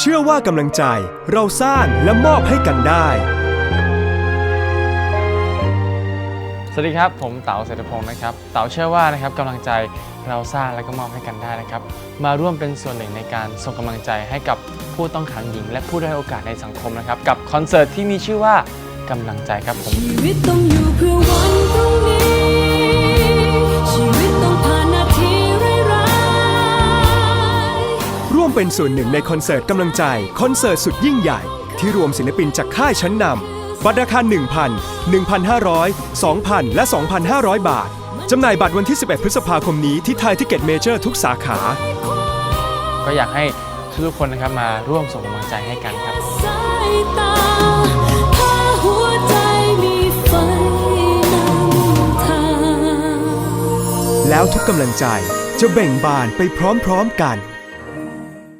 เชื่อว่ากำลังใจเราสร้างและมอบให้กันได้ สวัสดีครับ ผมเต๋าเศรษฐพงศ์นะครับ เต๋าเชื่อว่านะครับกำลังใจเราสร้างและก็มอบให้กันได้นะครับ มาร่วมเป็นส่วนหนึ่งในการส่งกำลังใจให้กับผู้ต้องขังหญิง และผู้ด้อยโอกาสในสังคมนะครับ กับคอนเสิร์ตที่มีชื่อว่ากำลังใจครับผม ชีวิตต้องอยู่ ร่วมเป็นส่วนหนึ่งในคอนเสิร์ตกำลังใจ คอนเสิร์ตสุดยิ่งใหญ่ ที่รวมศิลปินจากค่ายชั้นนำบัตรราคา 1,000 1,500 2,000 และ 2,500 บาท จำหน่ายบัตรวันที่ 11 พฤษภาคมนี้ที่ไทยทิเก็ตเมเจอร์ทุกสาขา ก็อยากให้ทุกๆคนนะครับมาร่วมส่งกำลังใจให้กันครับสายตาถ้าหัวใจมีไฟนำทางแล้วทุกกำลังใจจะเบ่งบานไปพร้อมๆกัน